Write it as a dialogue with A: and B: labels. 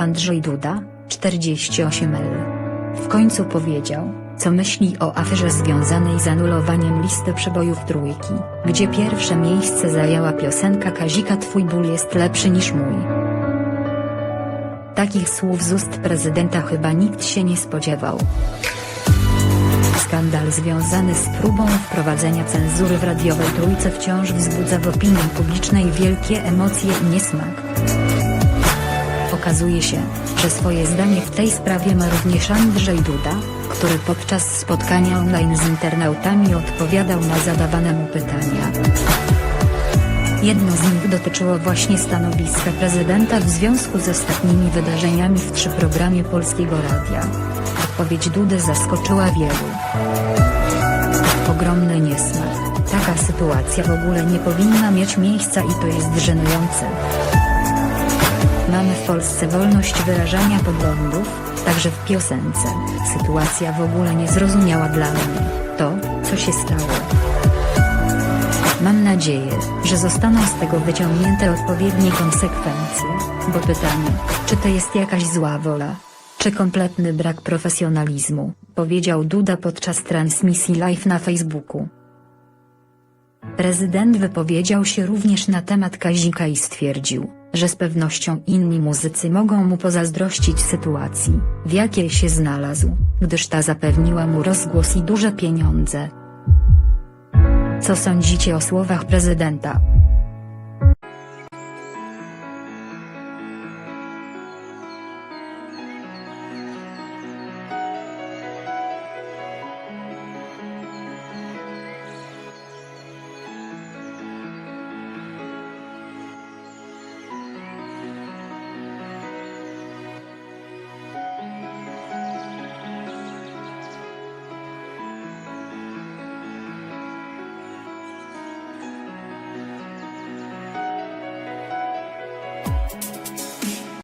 A: Andrzej Duda, 48L. W końcu powiedział, co myśli o aferze związanej z anulowaniem listy przebojów trójki, gdzie pierwsze miejsce zajęła piosenka Kazika Twój ból jest lepszy niż mój. Takich słów z ust prezydenta chyba nikt się nie spodziewał. Skandal związany z próbą wprowadzenia cenzury w radiowej trójce wciąż wzbudza w opinii publicznej wielkie emocje i niesmak. Okazuje się, że swoje zdanie w tej sprawie ma również Andrzej Duda, który podczas spotkania online z internautami odpowiadał na zadawane mu pytania. Jedno z nich dotyczyło właśnie stanowiska prezydenta w związku z ostatnimi wydarzeniami w trzy programie Polskiego Radia. Odpowiedź Dudy zaskoczyła wielu. Ogromny niesmak. Taka sytuacja w ogóle nie powinna mieć miejsca i to jest żenujące. Mamy w Polsce wolność wyrażania poglądów, także w piosence. Sytuacja w ogóle niezrozumiała dla mnie. To, co się stało. Mam nadzieję, że zostaną z tego wyciągnięte odpowiednie konsekwencje, bo pytanie, czy to jest jakaś zła wola, czy kompletny brak profesjonalizmu, powiedział Duda podczas transmisji live na Facebooku. Prezydent wypowiedział się również na temat Kazika i stwierdził, że z pewnością inni muzycy mogą mu pozazdrościć sytuacji, w jakiej się znalazł, gdyż ta zapewniła mu rozgłos i duże pieniądze. Co sądzicie o słowach prezydenta?